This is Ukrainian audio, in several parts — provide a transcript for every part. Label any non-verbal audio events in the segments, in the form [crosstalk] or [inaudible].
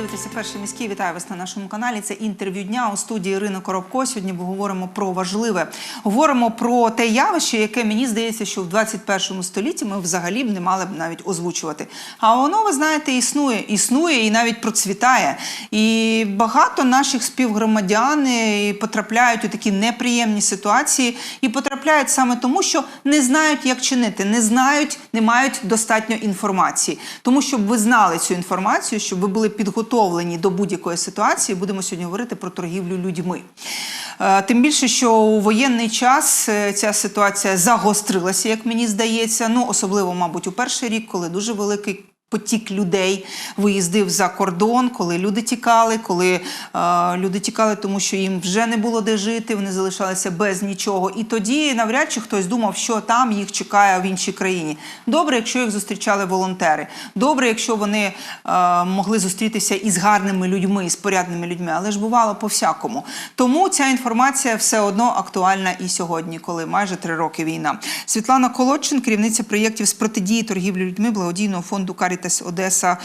дивитеся перший міський. Вітаю вас на нашому каналі. Це інтерв'ю дня у студії Ірина Коробко. Сьогодні ми говоримо про важливе. Говоримо про те явище, яке мені здається, що в 21 столітті ми взагалі б не мали б навіть озвучувати. А воно, ви знаєте, існує, існує і навіть процвітає. І багато наших співгромадян е, потрапляють у такі неприємні ситуації і потрапляють саме тому, що не знають, як чинити, не знають, не мають достатньо інформації. Тому щоб ви знали цю інформацію, щоб ви були підготовлені до будь-якої ситуації, будемо сьогодні говорити про торгівлю людьми. Е, Тим більше, що у воєнний час е, ця ситуація загострилася, як мені здається. Ну особливо, мабуть, у перший рік, коли дуже великий. Потік людей виїздив за кордон, коли люди тікали, коли е, люди тікали, тому що їм вже не було де жити, вони залишалися без нічого. І тоді навряд чи хтось думав, що там їх чекає в іншій країні. Добре, якщо їх зустрічали волонтери. Добре, якщо вони е, могли зустрітися із гарними людьми, із порядними людьми, але ж бувало по-всякому. Тому ця інформація все одно актуальна і сьогодні, коли майже три роки війна. Світлана Колодчин, керівниця проєктів з протидії торгівлі людьми благодійного фонду Карітас Одеса.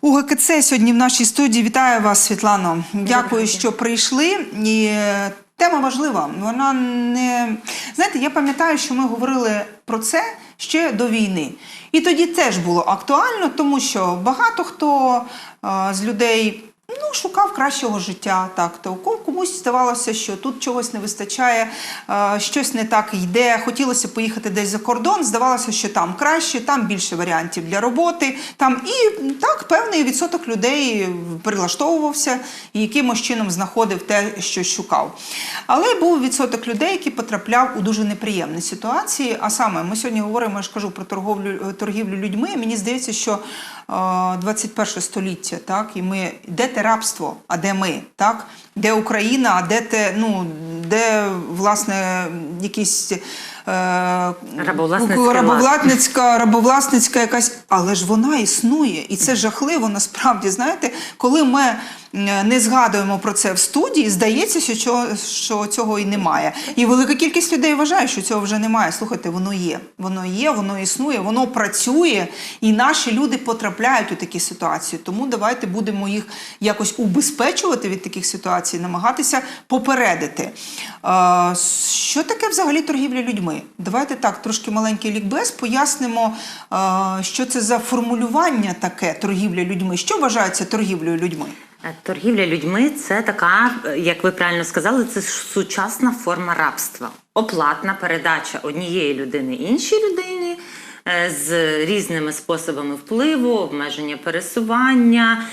У ГКЦ сьогодні в нашій студії. Вітаю вас, Світлано. Дякую, що прийшли. І е, тема важлива. Вона не знаєте, я пам'ятаю, що ми говорили про це ще до війни. І тоді теж було актуально, тому що багато хто е, з людей. Ну, шукав кращого життя, так то комусь здавалося, що тут чогось не вистачає, е, щось не так йде. Хотілося поїхати десь за кордон. Здавалося, що там краще, там більше варіантів для роботи. Там і так певний відсоток людей прилаштовувався і якимось чином знаходив те, що шукав. Але був відсоток людей, який потрапляв у дуже неприємні ситуації. А саме ми сьогодні говоримо, я ж кажу про торговлю торгівлю людьми. Мені здається, що е, 21 століття, так, і ми де те рабство, а де ми, так? Де Україна, а де те, ну де власне якісь. Е, рабовласницька, рабовласницька якась, але ж вона існує, і це жахливо. Насправді, знаєте, коли ми е, не згадуємо про це в студії, здається, що що цього і немає. І велика кількість людей вважає, що цього вже немає. Слухайте, воно є. Воно є, воно існує, воно працює, і наші люди потрапляють у такі ситуації. Тому давайте будемо їх якось убезпечувати від таких ситуацій, намагатися попередити. Е, Що таке взагалі торгівля людьми? Давайте так, трошки маленький лікбез, пояснимо, е, що це за формулювання таке торгівля людьми. Що вважається торгівлею людьми? Е, Торгівля людьми це така, як ви правильно сказали, це сучасна форма рабства. Оплатна передача однієї людини іншій людині е, з різними способами впливу, обмеження пересування,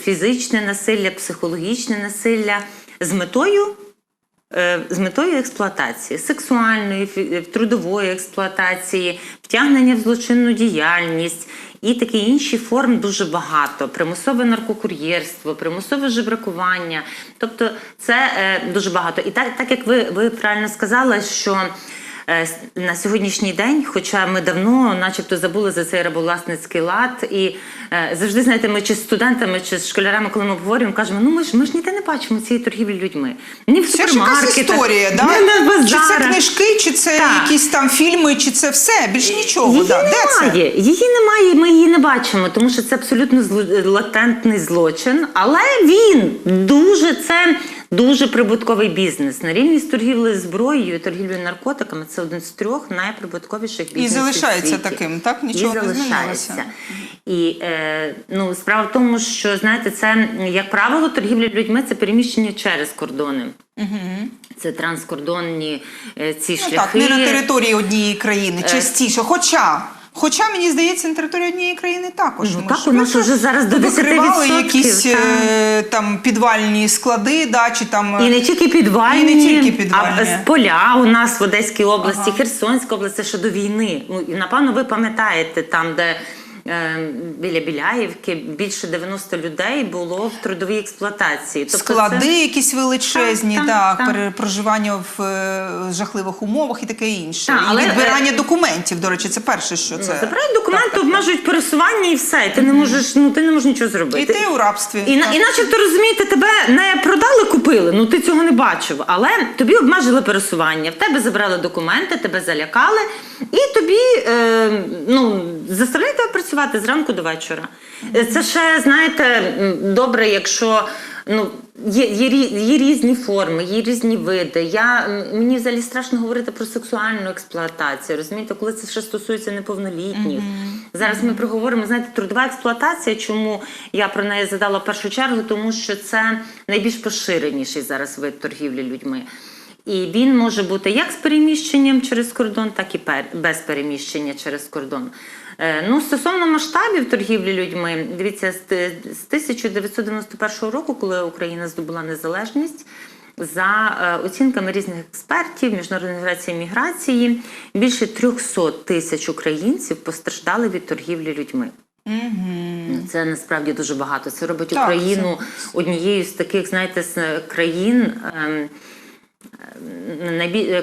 фізичне насилля, психологічне насилля з метою. Е, З метою експлуатації, сексуальної, трудової експлуатації, втягнення в злочинну діяльність і такі інші форм дуже багато. Примусове наркокур'єрство, примусове жебракування. Тобто це е, дуже багато. І так, так як ви, ви правильно сказали, що е, на сьогоднішній день, хоча ми давно, начебто, забули за цей рабовласницький лад, і е, завжди знаєте, ми чи з студентами, чи з школярами, коли ми обговорюємо, кажемо, ну ми ж ми ж ніде не бачимо цієї торгівлі людьми. Ні в Це ж супермаркетах, історія, да? на чи це книжки, чи це Так. якісь там фільми, чи це все? Більш нічого. Її да. Де це? немає, її немає, ми її не бачимо, тому що це абсолютно латентний злочин. Але він дуже це дуже прибутковий бізнес. На рівні з торгівлею зброєю і торгівлею наркотиками це один з трьох найприбутковіших бізнесів. залишається світі. таким, так? Нічого і не залишається. змінилося. І е, ну, справа в тому, що знаєте, це як правило, торгівля людьми це переміщення через кордони. Це транскордонні е, ці Ну шляхи. так, не на території однієї країни, Е, частіше. Хоча. Хоча мені здається, на території однієї країни також. Ну, так, у нас вже зараз до викривали 10%, якісь так. е, там підвальні склади, да, чи там І не тільки підвальні, І не тільки підвальні. а з поля у нас в Одеській області, Ага. Херсонська область, це ще до війни. Ну, напевно ви пам'ятаєте там, де біля Біляївки більше 90 людей було в трудовій експлуатації. Тобто склади це- якісь величезні, Так, так, так, так. проживання в е, жахливих умовах і таке інше. Так, і відбирання е, документів, до речі, це перше, що це. Ну, забирають документи, обмежують пересування і все. І ти не можеш, ну ти не можеш нічого зробити. І ти у рабстві. І, так. і начебто розумієте, тебе не продали, купили, ну ти цього не бачив. Але тобі обмежили пересування, в тебе забрали документи, тебе залякали, і тобі е, ну, заставляють тебе працювати. Працювати зранку до вечора. Е, Це ще, знаєте, добре, якщо ну, є, є, є різні форми, є різні види. Я, мені взагалі страшно говорити про сексуальну експлуатацію. Розумієте, коли це ще стосується неповнолітніх. Зараз ми проговоримо, знаєте, трудова експлуатація, чому я про неї задала в першу чергу, тому що це найбільш поширеніший зараз вид торгівлі людьми. І він може бути як з переміщенням через кордон, так і без переміщення через кордон. Е, Ну, стосовно масштабів торгівлі людьми, дивіться, з ти- з 1991 року, коли Україна здобула незалежність, за е, оцінками різних експертів Міжнародної організації міграції, більше 300 тисяч українців постраждали від торгівлі людьми. Ну, Це насправді дуже багато. Це робить Так, Україну однією з таких, знаєте, з країн. найбі-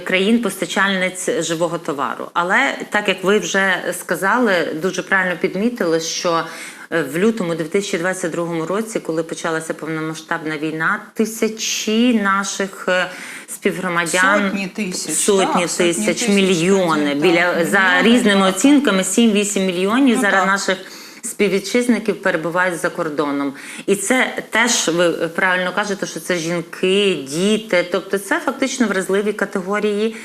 країн постачальниць живого товару. Але так як ви вже сказали, дуже правильно підмітили, що е, в лютому 2022 році, коли почалася повномасштабна війна, тисячі наших е, співгромадян Сотні тисяч, сотні так, сотні тисяч, тисяч мільйони людей, біля так, за мільйони, різними так. оцінками 7-8 мільйонів Ну, зараз так. наших співвітчизників перебувають за кордоном. І це теж ви правильно кажете, що це жінки, діти, тобто це фактично вразливі категорії.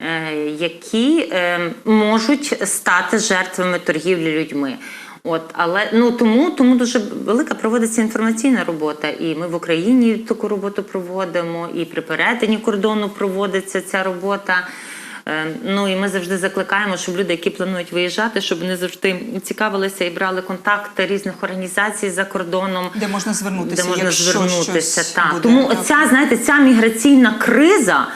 е, Які е, можуть стати жертвами торгівлі людьми, от але ну тому тому дуже велика проводиться інформаційна робота, і ми в Україні таку роботу проводимо, і при перетині кордону проводиться ця робота. Е, Ну і ми завжди закликаємо, щоб люди, які планують виїжджати, щоб вони завжди цікавилися і брали контакти різних організацій за кордоном. Де можна звернутися, Де можна якщо звернутися, щось так. буде, Тому ця знаєте, ця міграційна криза,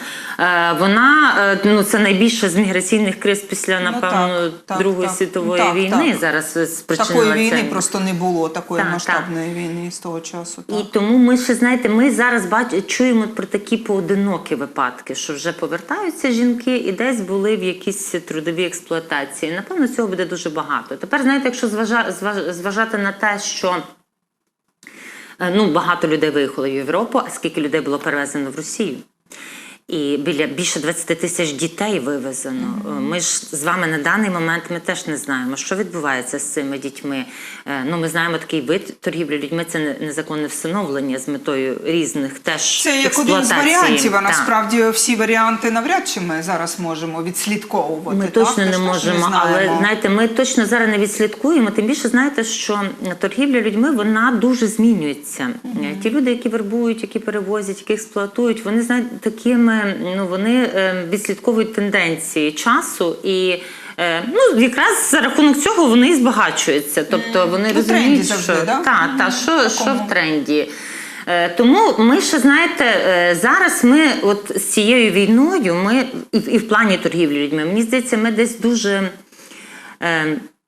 вона е, ну це найбільша з міграційних криз після Ну, напевно так, так, Другої так. світової Так, війни. так. Зараз е, спричинила Такої війни це. просто не було, такої Так, масштабної війни з того часу. Так. І тому ми ще знаєте, ми зараз бач, чуємо про такі поодинокі випадки, що вже повертаються жінки і десь були в якійсь трудовій експлуатації. Напевно, цього буде дуже багато. Тепер, знаєте, якщо зважа, зваж- зважати на те, що е, ну, багато людей виїхало в Європу, а скільки людей було перевезено в Росію. І біля більше 20 тисяч дітей вивезено. Е, Ми ж з вами на даний момент ми теж не знаємо, що відбувається з цими дітьми. Е, Ну, ми знаємо такий вид торгівлі людьми. Це не- незаконне всиновлення з метою різних теж Це як один з варіантів, а насправді всі варіанти навряд чи ми зараз можемо відслідковувати. Ми так? точно не можемо, але знаєте, ми точно зараз не відслідкуємо. Тим більше знаєте, що торгівля людьми вона дуже змінюється. Ті люди, які вербують, які перевозять, які експлуатують, вони знаєте, такими ну вони е, відслідковують тенденції часу і. е, Ну, якраз за рахунок цього вони і збагачуються. Тобто вони У тренді розуміють, завжди, що да? та, та, що, що в тренді. Е, Тому ми ще знаєте, зараз ми, от з цією війною, ми і, в- і в плані торгівлі людьми, мені здається, ми десь дуже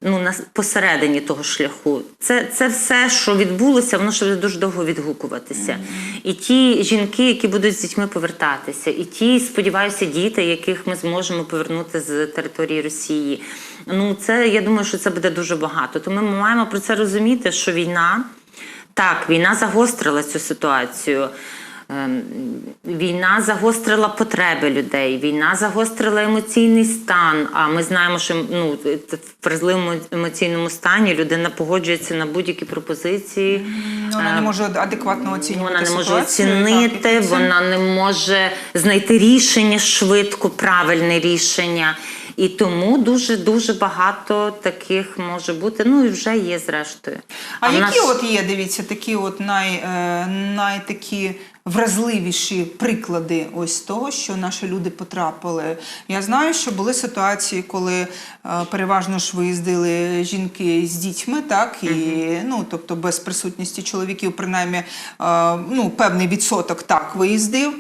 ну, на, посередині того шляху. Це, це все, що відбулося, воно ще буде дуже довго відгукуватися. І ті жінки, які будуть з дітьми повертатися, і ті, сподіваюся, діти, яких ми зможемо повернути з території Росії. Ну, це я думаю, що це буде дуже багато. Тому ми маємо про це розуміти, що війна. Так, війна загострила цю ситуацію. Ем, Війна загострила потреби людей, війна загострила емоційний стан. А ми знаємо, що ну, в вразливому емоційному стані людина погоджується на будь-які пропозиції. Вона не Е, може адекватно оцінювати вона не може ситуацію, оцінити, вона не може знайти рішення швидко, правильне рішення. І тому дуже дуже багато таких може бути. Ну і вже є зрештою. А, в які нас- от є, дивіться, такі от най, е, найтакі вразливіші приклади ось того, що наші люди потрапили? Я знаю, що були ситуації, коли е, переважно ж виїздили жінки з дітьми, так і ну, тобто без присутності чоловіків, принаймні, е, ну, певний відсоток так виїздив.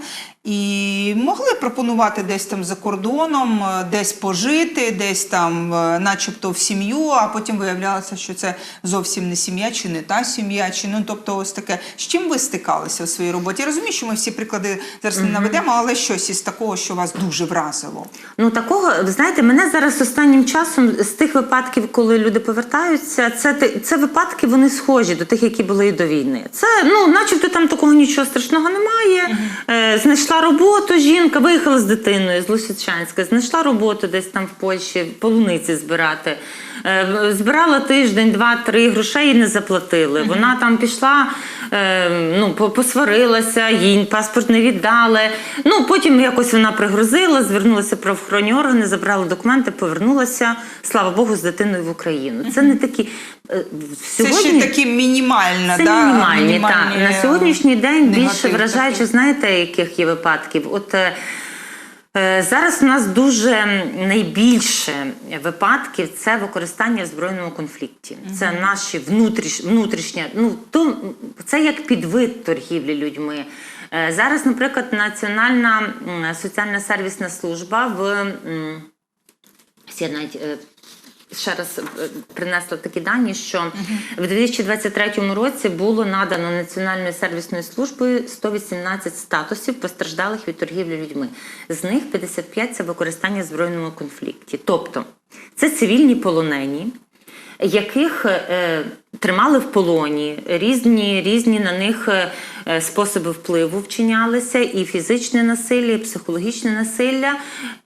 І могли пропонувати десь там за кордоном, е, десь пожити, десь там, е, начебто, в сім'ю, а потім виявлялося, що це зовсім не сім'я, чи не та сім'я, чи ну тобто, ось таке. З чим ви стикалися в своїй роботі? Я розумію, що ми всі приклади зараз не наведемо, але щось із такого, що вас дуже вразило. Ну такого, ви знаєте, мене зараз останнім часом з тих випадків, коли люди повертаються, це це випадки вони схожі до тих, які були і до війни. Це ну, начебто там такого нічого страшного немає. Е, знайшла знайшла роботу. Жінка виїхала з дитиною з Лисичанська, знайшла роботу десь там в Польщі, полуниці збирати. Е, Збирала тиждень, два, три грошей і не заплатили. Вона там пішла, е, ну, посварилася, їй паспорт не віддали. Ну, потім якось вона пригрозила, звернулася в правоохоронні органи, забрала документи, повернулася, слава Богу, з дитиною в Україну. Це не такі. е, Це ще такі мінімальні, це да, мінімальні, мінімальні, так. На сьогоднішній день більше негатив такий. знаєте, яких є випадків? От е, е, зараз у нас дуже найбільше випадків це використання в збройному конфлікті. Це наші внутріш, внутрішня, ну то це як підвид торгівлі людьми. Е, Зараз, наприклад, Національна соціальна сервісна служба в я навіть ще раз е, принесла такі дані, що в 2023 році було надано Національною сервісною службою 118 статусів постраждалих від торгівлі людьми. З них 55 – це використання в збройному конфлікті. Тобто це цивільні полонені, яких е, тримали в полоні, різні, різні на них е, е, способи впливу вчинялися, і фізичне насилля, і психологічне насилля,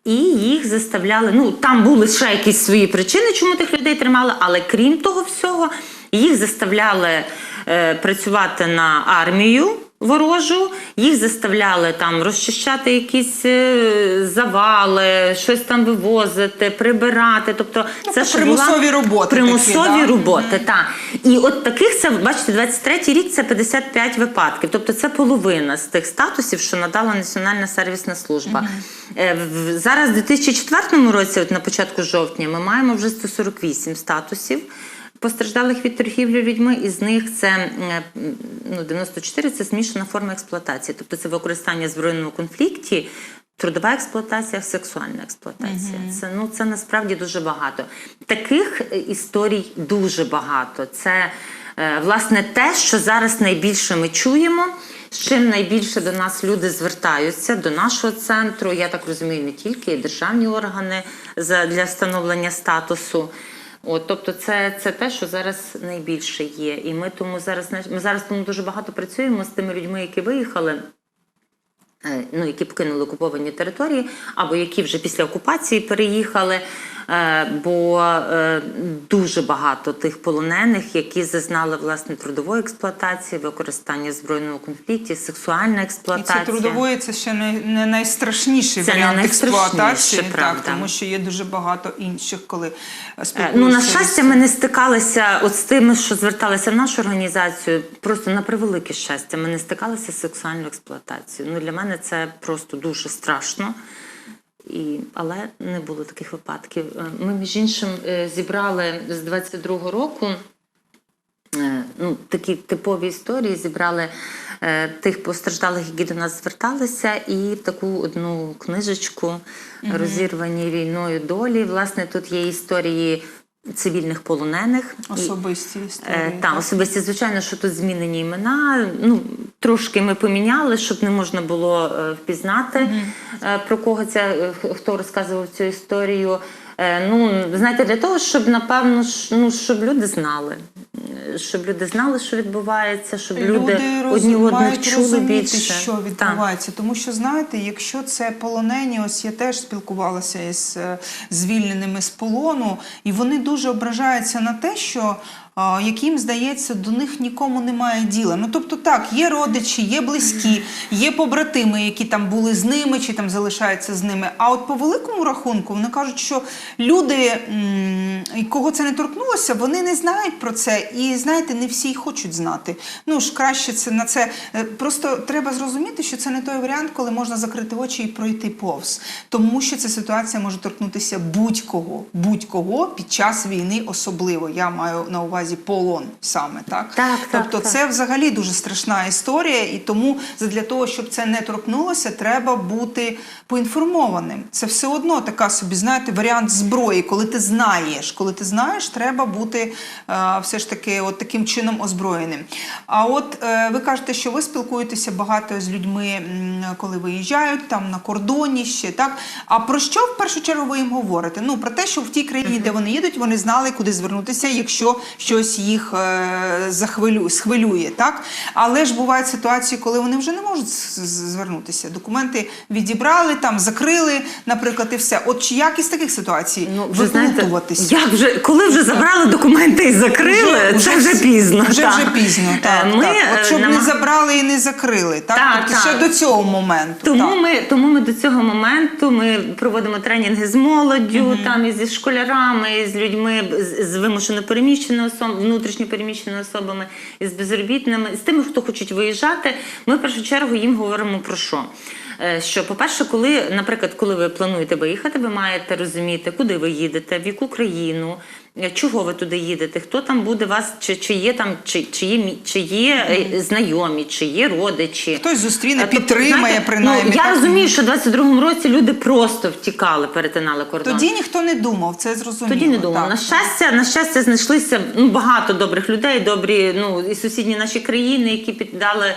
і їх заставляли. Ну там були ще якісь свої причини, чому тих людей тримали, але крім того всього, їх заставляли е, працювати на армію. Ворожу, їх заставляли там розчищати якісь е, завали, щось там вивозити, прибирати. Тобто, Тобто ж була- примусові роботи такі, Примусові да? роботи, так. І от таких це, бачите, 23-й рік це 55 випадків. Тобто це половина з тих статусів, що надала Національна сервісна служба. В- Зараз, в 2004 році, от на початку жовтня, ми маємо вже 148 статусів. Постраждалих від торгівлі людьми, із них це ну, 94 це змішана форма експлуатації, тобто це використання в збройному конфлікті, трудова експлуатація, сексуальна експлуатація. Це ну це насправді дуже багато. Таких е, історій дуже багато. Це е, власне те, що зараз найбільше ми чуємо. З чим найбільше до нас люди звертаються до нашого центру. Я так розумію, не тільки і державні органи для встановлення статусу. От, тобто, це, це те, що зараз найбільше є. І ми тому зараз ми зараз тому дуже багато працюємо з тими людьми, які виїхали. е, Ну, які покинули окуповані території, або які вже після окупації переїхали, бо е, дуже багато тих полонених, які зазнали власне трудової експлуатації, використання в збройному конфлікті, сексуальна І експлуатація. це трудової це ще не, не найстрашніший Це не варіант найстрашніше, експлуатації, так, правда. тому що є дуже багато інших, коли Е, спілкуються. Ну, на щастя, ми не стикалися от з тими, що зверталися в нашу організацію. Просто на превелике щастя, ми не стикалися з сексуальною експлуатацією. Ну, для мене це просто дуже страшно. І, але не було таких випадків. Е, Ми, між іншим, е, зібрали з 22-го року е, ну, такі типові історії, зібрали тих постраждалих, які до нас зверталися, і таку одну книжечку розірвані війною долі. Власне, тут є історії цивільних полонених. Особисті історії. Та, особисті, звичайно, що тут змінені імена. Ну, трошки ми поміняли, щоб не можна було е, впізнати, е, про кого ця, е, хто розказував цю історію. Е, ну, знаєте, для того, щоб, напевно, ну, щоб люди знали. Щоб люди знали, що відбувається, щоб люди, роз- одні одних чули розуміти, більше. що Так. відбувається. Тому що знаєте, якщо це полонені, ось я теж спілкувалася із звільненими з полону, і вони дуже ображаються на те, що. Яким здається, до них нікому немає діла. Ну тобто, так, є родичі, є близькі, є побратими, які там були з ними чи там залишаються з ними. А от по великому рахунку вони кажуть, що люди, кого це не торкнулося, вони не знають про це. І знаєте, не всі хочуть знати. Ну ж краще це на це. е, Просто треба зрозуміти, що це не той варіант, коли можна закрити очі і пройти повз. Тому що ця ситуація може торкнутися будь-кого, будь-кого під час війни, особливо. Я маю на увазі полон саме так. Так, так, тобто, так. це взагалі дуже страшна історія, і тому для того, щоб це не торкнулося, треба бути поінформованим. Це все одно така собі, знаєте, варіант зброї, коли ти знаєш. Коли ти знаєш, треба бути е, все ж таки от таким чином озброєним. А от е, ви кажете, що ви спілкуєтеся багато з людьми, коли виїжджають там на кордоні ще так. А про що в першу чергу ви їм говорите? Ну про те, що в тій країні, де вони їдуть, вони знали, куди звернутися, якщо щось щось їх е, захвилює, схвилює, так? Але ж бувають ситуації, коли вони вже не можуть звернутися. Документи відібрали, там закрили, наприклад, і все. От чи як із таких ситуацій Ну, вже знаєте, як вже коли вже забрали документи і закрили, це вже пізно. Вже так. вже пізно, так. Е, Ми так. От е, щоб не забрали і не закрили, так? Так, тобто ще до цього моменту. Тому так. ми, тому ми до цього моменту ми проводимо тренінги з молоддю, там і зі школярами, і з людьми з, з вимушено переміщеними особами, внутрішньо переміщеними особами, із безробітними, з тими, хто хочуть виїжджати. Ми в першу чергу їм говоримо про що. Е, Що, по-перше, коли, наприклад, коли ви плануєте виїхати, ви маєте розуміти, куди ви їдете, в яку країну, е, чого ви туди їдете, хто там буде вас, чи, чи є там, чи, чи є, чи є е, знайомі, чи є родичі. Хтось зустріне, тобто, підтримає, знаєте, принаймні, Ну, я так? розумію, що в 22-му році люди просто втікали, перетинали кордон. Тоді ніхто не думав, це зрозуміло. Тоді не думав. так. На щастя, на щастя, знайшлися ну, багато добрих людей, добрі ну, і сусідні наші країни, які піддали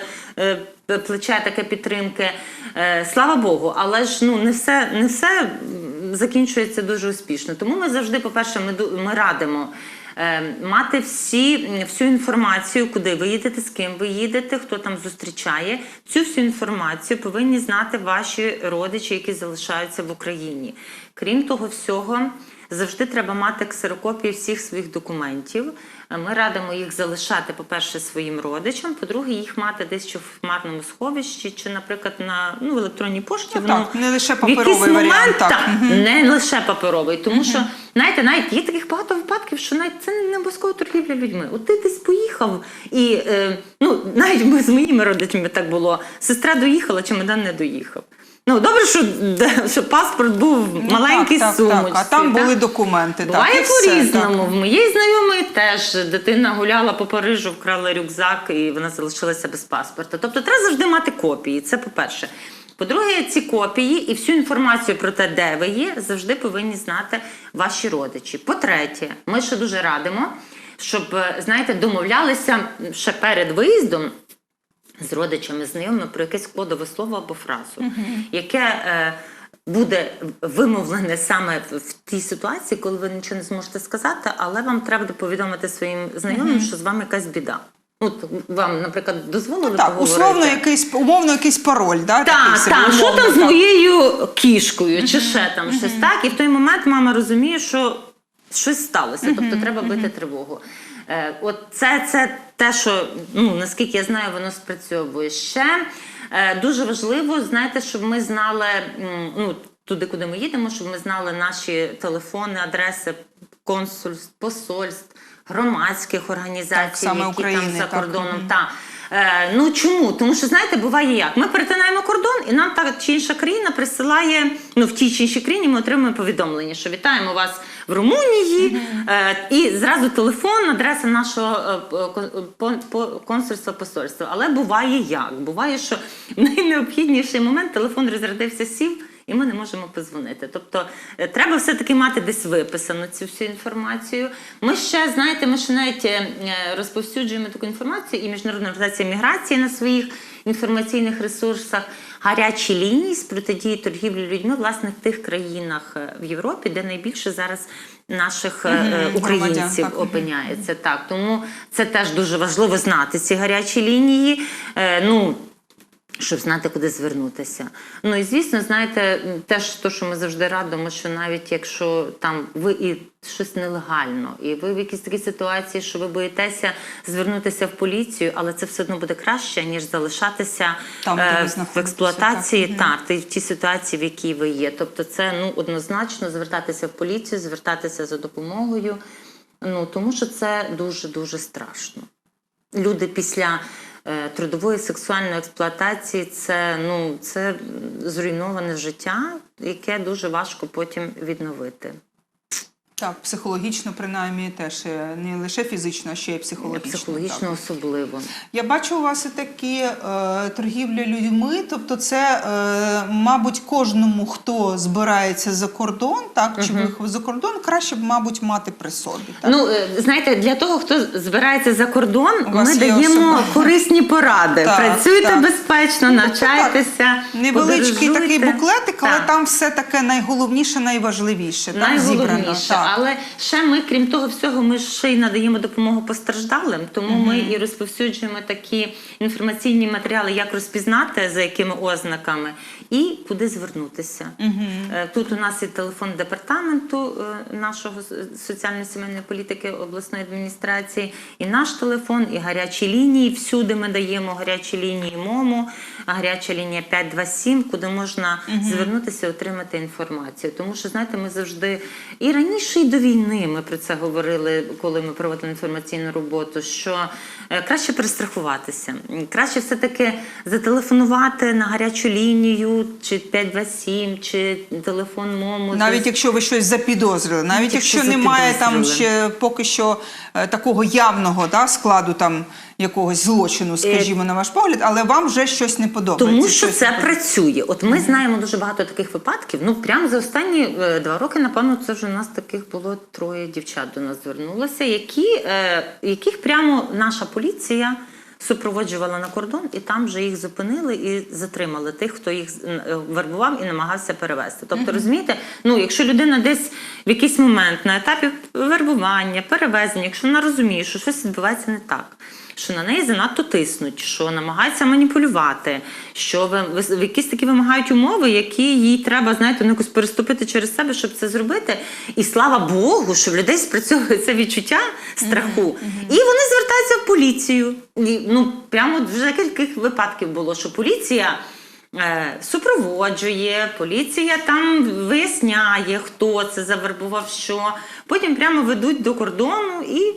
плече таке підтримки. Е, слава Богу, але ж ну, не все, не все закінчується дуже успішно. Тому ми завжди, по-перше, ми, ми радимо. е, Мати всі, всю інформацію, куди ви їдете, з ким ви їдете, хто там зустрічає. Цю всю інформацію повинні знати ваші родичі, які залишаються в Україні. Крім того всього, завжди треба мати ксерокопії всіх своїх документів. Ми радимо їх залишати, по-перше, своїм родичам, по-друге, їх мати десь чи в хмарному сховищі, чи, наприклад, на ну, в електронній пошті. Ну, воно так, не лише в паперовий варіант, момент, так. так, не лише паперовий, тому що знаєте, навіть є таких багато випадків, що навіть це не обов'язково торгівля людьми. От ти десь поїхав, і е, ну навіть ми з моїми родичами так було. Сестра доїхала, чемодан не доїхав. Ну добре, що, що паспорт був Ну, маленький так, так, сумочці. так. А там так? були документи. Буває по-різному. В моєї знайомої теж дитина гуляла по Парижу, вкрала рюкзак, і вона залишилася без паспорта. Тобто треба завжди мати копії. Це по-перше. По-друге, ці копії і всю інформацію про те, де ви є, завжди повинні знати ваші родичі. По-третє, ми ще дуже радимо, щоб е, знаєте, домовлялися ще перед виїздом з родичами, знайомими про якесь кодове слово або фразу, яке е, буде вимовлене саме в, тій ситуації, коли ви нічого не зможете сказати, але вам треба повідомити своїм знайомим, що з вами якась біда. Ну, вам, наприклад, дозволили Так, поговорити? условно якийсь, умовно якийсь пароль, да? Так, так, що там з моєю кішкою, чи ще там щось так. І в той момент мама розуміє, що щось сталося, тобто треба бити тривогу. Е, от це, це те, що ну наскільки я знаю, воно спрацьовує ще. Е, дуже важливо, знаєте, щоб ми знали ну, туди, куди ми їдемо, щоб ми знали наші телефони, адреси консульств, посольств, громадських організацій, Так, які України, там за так. кордоном. Та. Е, ну чому? Тому що знаєте, буває як. Ми перетинаємо кордон, і нам та чи інша країна присилає, ну в тій чи іншій країні ми отримуємо повідомлення, що вітаємо вас в Румунії, е, і зразу телефон, адреса нашого е, консульства посольства. Але буває як? Буває, що в [laughs] найнеобхідніший момент телефон розрядився, сів. І ми не можемо позвонити. Тобто е, треба все-таки мати десь виписану цю всю інформацію. Ми ще, знаєте, ми ще навіть розповсюджуємо таку інформацію, і Міжнародна організація міграції на своїх інформаційних ресурсах гарячі лінії з протидії торгівлі людьми, власне, в тих країнах е, в Європі, де найбільше зараз наших е, е, українців опиняється. Так, тому це теж дуже важливо знати ці гарячі лінії. Ну, щоб знати, куди звернутися. Ну і звісно, знаєте, теж то, що ми завжди радимо, що навіть якщо там ви і щось нелегально, і ви в якійсь такій ситуації, що ви боїтеся звернутися в поліцію, але це все одно буде краще, ніж залишатися Там, е, в експлуатації, так, в тій ситуації, в якій ви є. Тобто, це ну однозначно звертатися в поліцію, звертатися за допомогою. Ну тому що це дуже дуже страшно люди після трудової сексуальної експлуатації це, ну, це зруйноване життя, яке дуже важко потім відновити. Так, психологічно, принаймні, теж е, не лише фізично, а ще й психологічно. Психологічно так. особливо. Я бачу у вас і такі е, торгівля людьми, тобто це, е, мабуть, кожному, хто збирається за кордон, так, чи виїхав за кордон, краще б, мабуть, мати при собі. Так? Ну, е, знаєте, для того, хто збирається за кордон, У ми даємо корисні поради. Так, Працюйте так. безпечно, навчайтеся. Невеличкий такий буклетик, але там все таке найголовніше, найважливіше. так, зібрано. Найголовніше. Так. Але ще ми, крім того всього, ми ще й надаємо допомогу постраждалим, тому ми і розповсюджуємо такі інформаційні матеріали, як розпізнати, за якими ознаками, і куди звернутися. Е, Тут у нас є телефон департаменту е, нашого соціально-сімейної політики обласної адміністрації, і наш телефон, і гарячі лінії. Всюди ми даємо гарячі лінії МОМО, а гаряча лінія 527, куди можна звернутися і отримати інформацію. Тому що, знаєте, ми завжди і раніше, і до війни ми про це говорили, коли ми проводили інформаційну роботу. Що е, краще перестрахуватися, краще все-таки зателефонувати на гарячу лінію, чи 527, чи телефон мому Навіть якщо ви щось запідозрили, навіть якщо якщо немає там ще поки що е, такого явного да, складу там якогось злочину, скажімо, на ваш погляд, але вам вже щось не подобається. Тому що щось це не працює. От ми знаємо дуже багато таких випадків. Ну прямо за останні е, два роки, напевно, це вже у нас таких було троє дівчат до нас звернулося, які, е, яких прямо наша поліція. Супроводжувала на кордон, і там вже їх зупинили і затримали тих, хто їх е, вербував і намагався перевести. Тобто, розумієте, ну якщо людина десь в якийсь момент на етапі вербування, перевезення, якщо вона розуміє, що щось відбувається не так, що на неї занадто тиснуть, що намагаються маніпулювати, що ви якісь такі вимагають умови, які їй треба, знаєте, ну, якось переступити через себе, щоб це зробити. І слава Богу, що в людей спрацьовує це відчуття страху. І вони звертаються в поліцію. І, ну, прямо вже декілька випадків було, що поліція. е, Супроводжує, поліція там виясняє, хто це завербував, що. Потім прямо ведуть до кордону і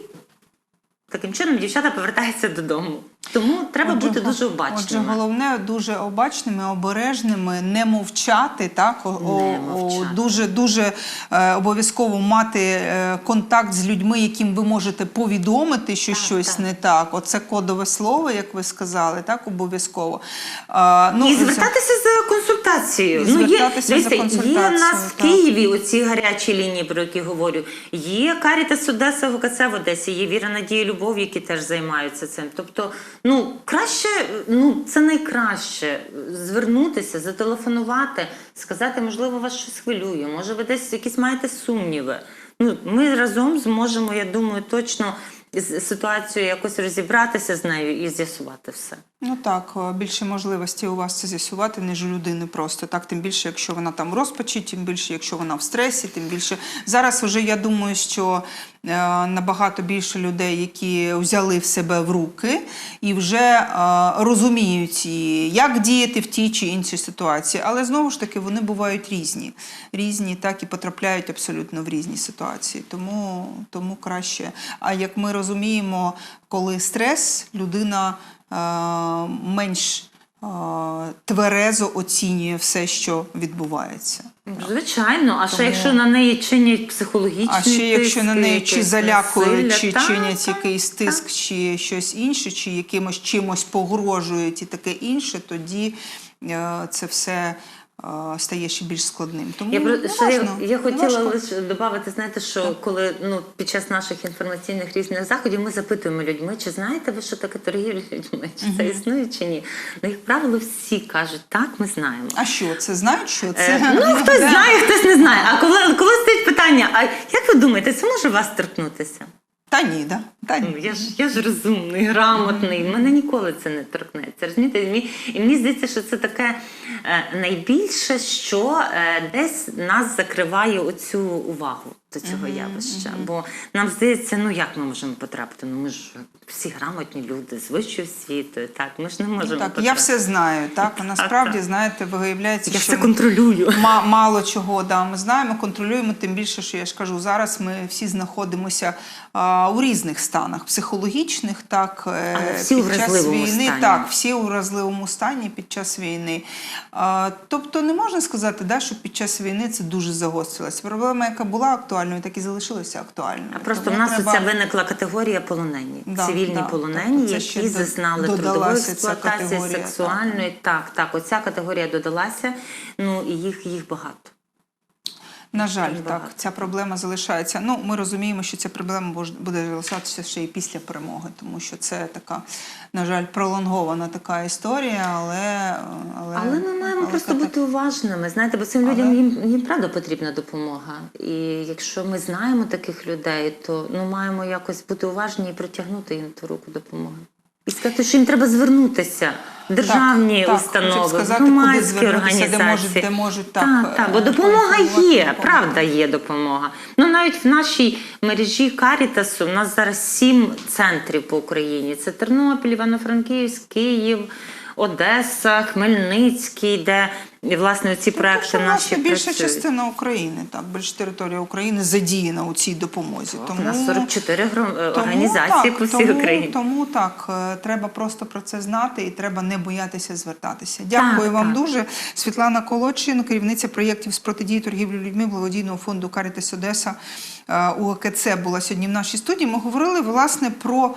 Таким чином дівчата повертаються додому. Тому треба Отже, бути дуже обачними. Отже, головне дуже обачними, обережними, не мовчати, так Не о, мовчати. дуже дуже е, обов'язково мати е, контакт з людьми, яким ви можете повідомити, що Так, щось так. не так. Оце кодове слово, як ви сказали, так обов'язково. А, ну, і звертатися за консультацією. І Ну, є, за є консультацією, у нас в так. Києві оці гарячі лінії, про які говорю. Є Карітас Одеса, ГКЦ в Одесі, є Віра Надія Любов, які теж займаються цим. Тобто, ну краще, ну це найкраще звернутися, зателефонувати, сказати, можливо, вас щось хвилює, може, ви десь якісь маєте сумніви. Ну, ми разом зможемо, я думаю, точно з ситуацією якось розібратися з нею і з'ясувати все. Ну так, е, більше можливості у вас це з'ясувати, ніж у людини просто. Так, тим більше, якщо вона там в розпачі, тим більше, якщо вона в стресі, тим більше. Зараз вже я думаю, що е, набагато більше людей, які взяли в себе в руки і вже е, розуміють, як діяти в тій чи іншій ситуації. Але знову ж таки вони бувають різні. Різні, так і потрапляють абсолютно в різні ситуації. Тому, тому краще. А як ми розуміємо, коли стрес, людина менш е, тверезо оцінює все, що відбувається. Звичайно, а ще Тому- якщо на неї чинять психологічні. А ще якщо тиск, на неї чи залякують, чи та, чинять та, якийсь та. тиск, чи щось інше, чи якимось чимось погрожують і таке інше, тоді е, це все е, стає ще більш складним. Тому Я, про- не ще я, важно, я хотіла лише додати, знаєте, що коли ну під час наших інформаційних різних заходів ми запитуємо людьми, чи знаєте ви, що таке торгівля людьми? Чи це існує чи ні? Ну, як правило, всі кажуть, так, ми знаємо. А що це знають, що це Е, ну, [laughs] хтось знає, хтось не знає. А коли, коли стоїть питання, а як ви думаєте, це може вас торкнутися? Та ні, да. Та ні. Ну, я ж я ж розумний, грамотний. Мене ніколи це не торкнеться. Розумієте? І мені, і мені здається, що це таке е, найбільше, що е, десь нас закриває оцю увагу до цього явища. Бо нам здається, ну як ми можемо потрапити? Ну ми ж всі грамотні люди з вищою освітою. Так, ми ж не можемо. Так, я все знаю, так. [laughs] А насправді, так. знаєте, виявляється, Я що все контролюю. Ма- мало чого да, ми знаємо, контролюємо, тим більше, що я ж кажу, зараз ми всі знаходимося а, у різних станах, психологічних, так, е, Але всі у під час війни, стані. так, всі у вразливому стані під час війни. А, тобто не можна сказати, да, що під час війни це дуже загострилося. Проблема, яка була актуальною, так і залишилося актуальною. А просто Тому в нас треба- оця виникла категорія полонені. Да, Цивільні да. полонені, Тобто які зазнали трудової експлуатації, сексуальної. сексуальної. Так. так, оця категорія додалася. Ну і їх, їх багато. На жаль, Дуже так, багато. ця проблема залишається. Ну, ми розуміємо, що ця проблема буде залишатися ще і після перемоги, тому що це така, на жаль, пролонгована така історія, але. Але, Але ми маємо але просто бути уважними. Знаєте, бо цим людям їм, їм правда потрібна допомога. І якщо ми знаємо таких людей, то ну маємо якось бути уважні і притягнути їм ту руку допомоги. І сказати, що їм треба звернутися. Державні так, установи, так, сказати, громадські організації, де можуть- де можуть так, так, так, бо е, допомога є, допомога. правда є допомога. Ну навіть в нашій мережі Карітасу у нас зараз сім центрів по Україні: це Тернопіль, Івано-Франківськ, Київ, Одеса, Хмельницький, де власне ці проекти Тому що, наші більша працюють. частина України, так, більша територія України задіяна у цій допомозі. У тому, нас 44 гром- е, тому організації так, по всій тому, Україні. Тому так, е, треба просто про це знати і треба не боятися звертатися. Дякую Так, вам так. дуже. Світлана Колодчин, керівниця проєктів з протидії торгівлі людьми благодійного фонду Карітес Одеса е, УАКЦ була сьогодні в нашій студії. Ми говорили власне про е,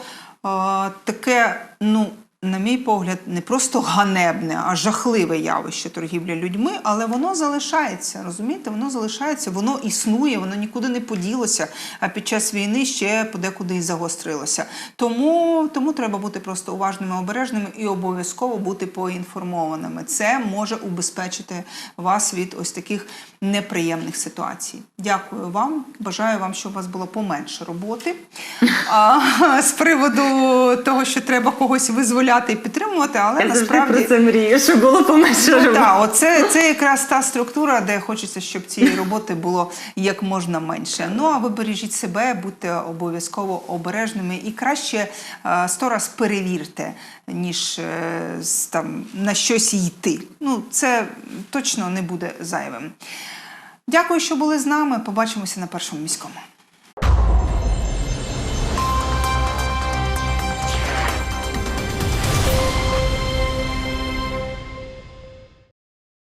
таке, ну. На мій погляд, не просто ганебне, а жахливе явище торгівля людьми, але воно залишається. Розумієте, воно залишається, воно існує, воно нікуди не поділося. А під час війни ще подекуди і загострилося. Тому, тому треба бути просто уважними, обережними і обов'язково бути поінформованими. Це може убезпечити вас від ось таких неприємних ситуацій. Дякую вам. Бажаю вам, щоб у вас було поменше роботи. А, з приводу того, що треба когось визволяти і підтримувати, але Я насправді. про це мрію, щоб було поменше Ну, так, оце це якраз та структура, де хочеться, щоб цієї роботи було як можна менше. Ну а ви бережіть себе, будьте обов'язково обережними і краще е, сто раз перевірте, ніж е, там на щось йти. Ну це точно не буде зайвим. Дякую, що були з нами. Побачимося на першому міському.